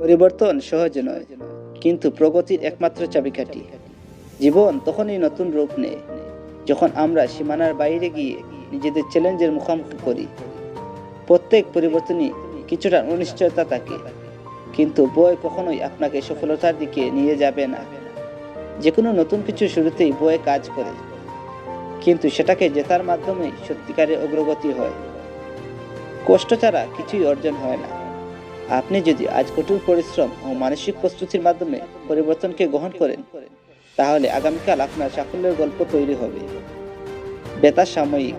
পরিবর্তন সহজ নয়, কিন্তু প্রগতির একমাত্র চাবিকাঠি। জীবন তখনই নতুন রূপ নেয়, যখন আমরা সীমানার বাইরে গিয়ে নিজেদের চ্যালেঞ্জের মুখোমুখি করি। প্রত্যেক পরিবর্তনই কিছুটা অনিশ্চয়তা থাকে, কিন্তু বই কখনোই আপনাকে সফলতার দিকে নিয়ে যাবে না। যে কোনো নতুন কিছু শুরুতেই বয়ে কাজ করে, কিন্তু সেটাকে জেতার মাধ্যমে সত্যিকারের অগ্রগতি হয়। কষ্ট ছাড়া কিছুই অর্জন হয় না। আপনি যদি আজ কঠোর পরিশ্রম ও মানসিক প্রস্তুতির মাধ্যমে পরিবর্তনকে গ্রহণ করেন, তাহলে আগামীকাল আপনার সাফল্যের গল্প তৈরি হবে। বেতা সাময়িক,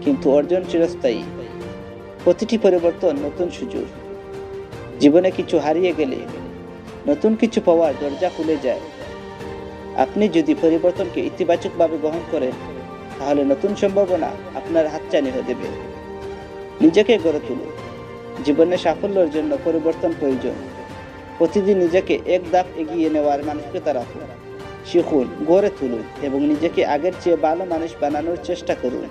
কিন্তু অর্জন চিরস্থায়ী। প্রতিটি পরিবর্তন নতুন সুযোগ। জীবনে কিছু হারিয়ে গেলে নতুন কিছু পাওয়ার দরজা খুলে যায়। আপনি যদি পরিবর্তনকে ইতিবাচকভাবে গ্রহণ করেন, তাহলে নতুন সম্ভাবনা আপনার হাতছানি হয়ে দেবে। নিজেকে গড়ে তুলুন। জীবনে সাফল্যের জন্য পরিবর্তন প্রয়োজন। প্রতিদিন নিজেকে এক ধাপ এগিয়ে নেওয়ার মানসিকতা রাখুন। শিখুন, গড়ে তুলুন এবং নিজেকে আগের চেয়ে ভালো মানুষ বানানোর চেষ্টা করুন।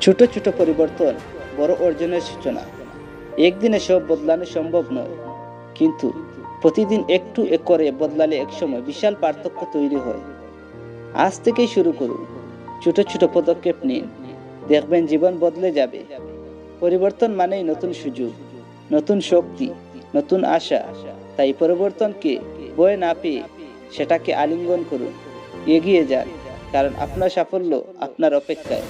ছোট ছোট পরিবর্তন বড় অর্জনের সূচনা। একদিনে সব বদলানো সম্ভব নয়, কিন্তু প্রতিদিন একটু এক করে বদলালে একসময় বিশাল পার্থক্য তৈরি হয়। আজ থেকেই শুরু করুন। ছোট ছোট পদক্ষেপ নিন। দেখবেন জীবন বদলে যাবে। পরিবর্তন মানেই নতুন সুযোগ, নতুন শক্তি, নতুন আশা। তাই পরিবর্তনকে বয়ে না পেয়ে সেটাকে আলিঙ্গন করুন। এগিয়ে যান, কারণ আপনার সাফল্য আপনার অপেক্ষায়।